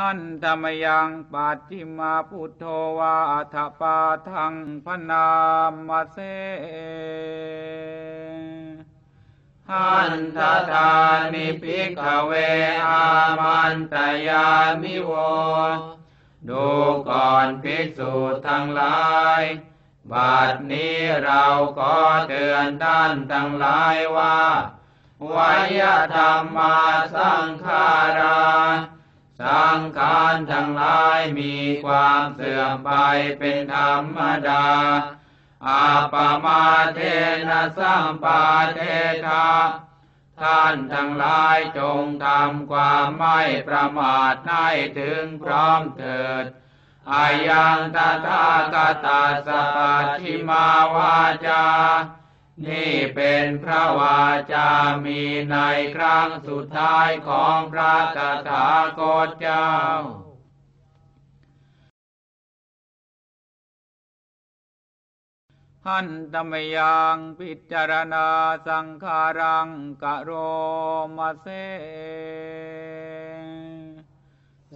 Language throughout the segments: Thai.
หันธรรมยังปัจจิมาพุทโธวาอัฏปาทังพนามมาเสหันททานิพิกเวอามันตยามิโวดูก่อนภิกษุทั้งหลายบัดนี้เราก็เตือนท่านทั้งหลายว่า วยธรรมาสังขารา สังขารทั้งหลายมีความเสื่อมไปเป็นธรรมดา อาปมาเทนะสัมปาเทธาท่านทั้งหลายจงทำความไม่ประมาทให้ถึงพร้อมเถิดอายังตถาคตาสปัชิมาวาจา นี่เป็นพระวาจามีในครั้งสุดท้ายของพระตถาคตเจ้าหันตมยังพิจารณาสังขารังกะโรมาเซ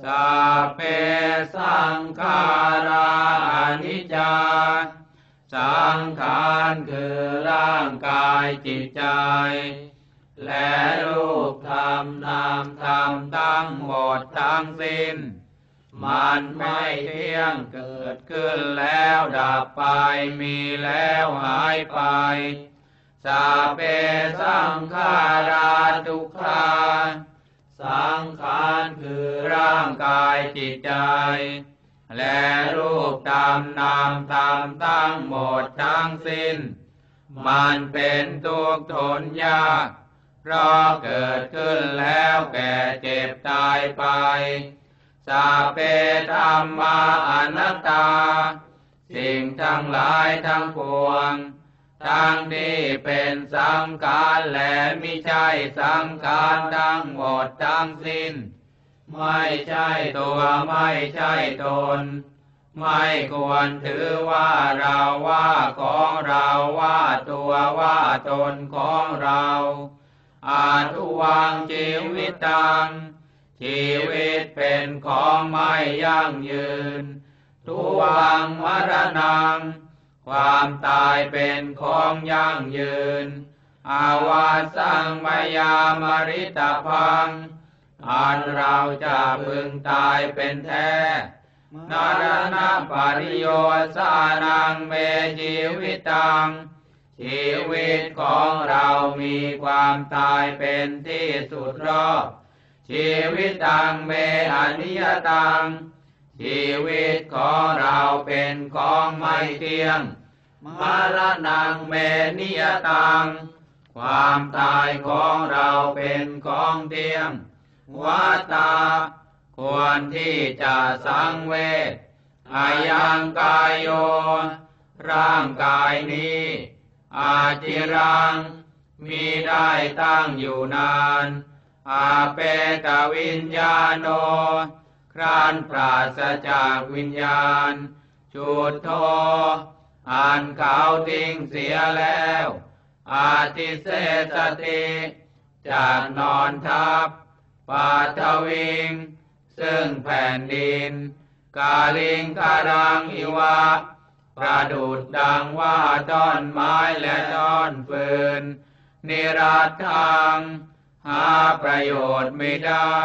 สัพเพสังขารานิจจา สังขารคือร่างกายจิตใจ และรูปธรรมนามธรรมทั้งหมดทั้งสิ้น มันไม่เที่ยงเกิดขึ้นแล้วดับไปมีแล้วหายไปสาเปสังขาราทุกขาสังขารคือร่างกายจิตใจ และรูปตามนามตามทั้งหมดทั้งสิ้น มันเป็นทุกข์ทนยากเพราะเกิดขึ้นแล้วแก่เจ็บตายไปสาเปธรรมาอนัตตา สิ่งทั้งหลายทั้งปวง ทั้งนี้เป็นสังขารและมิใช่สังขารทั้งหมดทั้งสิ้น ไม่ใช่ตัวไม่ใช่ตน ไม่ควรถือว่าเราว่าของเราว่าตัวว่าตนของเราอาทุวังชีวิตตัง ชีวิตเป็นของไม่ยั่งยืน ทุวังมรณัง ความตายเป็นของยั่งยืน อาวาสังมายามริตพัง อันเราจะพึงตายเป็นแท้ นารณปริโยสานังเมชีวิตัง ชีวิตของเรามีความตายเป็นที่สุดรอบ ชีวิตตังเมอนิยตัง ชีวิตของเราเป็นของไม่เที่ยง มรณังเมนิยตัง ความตายของเราเป็นของเที่ยง วัตา ควรที่จะสังเวชอายังกายโย ร่างกายนี้ อาจิรัง มีได้ตั้งอยู่นาน อาเปตวิญญาโน ครานปราศจากวิญญาณ จุดโทอ่านขาวทิ้งเสียแล้ว อาทิเสสติจากนอนทับ ปาทวิง ซึ่งแผ่นดิน กาลิงการังอิวะ ประดุดดังว่าต้นไม้และต้นฟืน นิรัตทัง หาประโยชน์ไม่ได้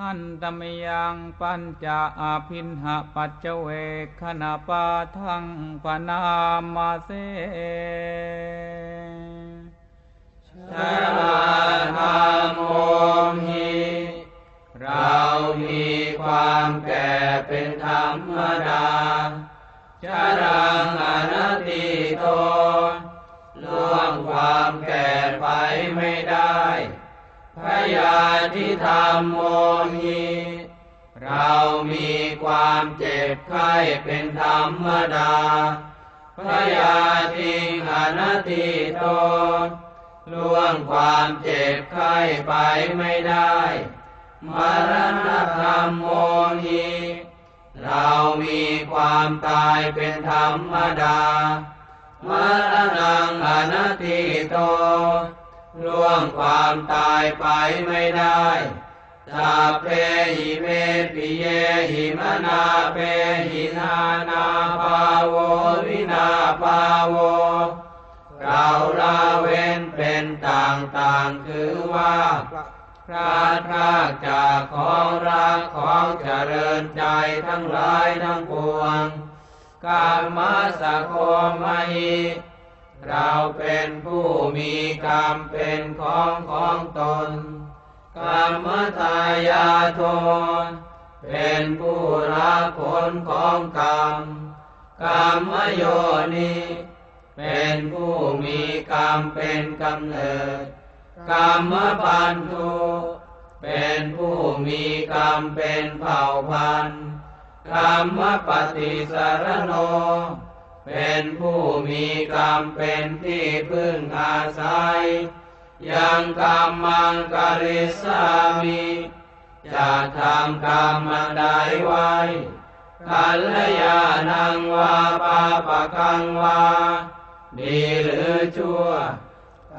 หันตมยังปัญจอาพินหปัจเจเวกขณปาทังปนามาเสชราธรรมโมหิเรามีความแก่เป็นธรรมดาชรังอนัตติโตล่วงความแก่ ยาธิธรรมโมหิเรามีความเจ็บไข้เป็นธรรมดาพยาธิอนัตติโตล่วงความเจ็บไข้ไปไม่ได้ มรณะธรรมโมหิเรามีความตายเป็นธรรมดามรณังอนัติโต ล่วงความตายไปไม่ได้สัพเพหิเมปิเยหิมนาเปหินานาภาโววินาภาโวเราละเว้นเป็นต่างๆคือว่าพระพรากจากของรักของเจริญใจทั้งหลายทั้งปวงกามสะโคมาหิ เราเป็นผู้มีกรรมเป็นของของตนกรรมทายาโทเป็นผู้รับผลของกรรมกรรมโยนิเป็นผู้มีกรรมเป็นกำเนิดกรรมปันทุเป็นผู้มีกรรมเป็นเผ่าพันธุ์กรรมปฏิสารโน เป็นผู้มีกรรมเป็นที่พึ่งอาศัย ยังกรรมังกริสามิจะทำกรรมอันใดไว้กัลยาณังวาปาปะกังวา ดีหรือชั่ว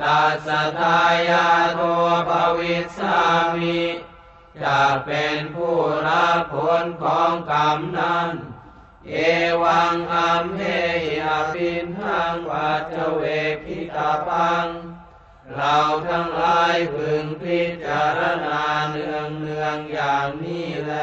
ตัสสทายาโทภวิสามิจะเป็นผู้รับผลของกรรมนั้น เอวังอัมเหยอภินหังปัจเวคิตาปัง เราทั้งหลายพึงพิจารณาเนืองเนืองอย่างนี้แล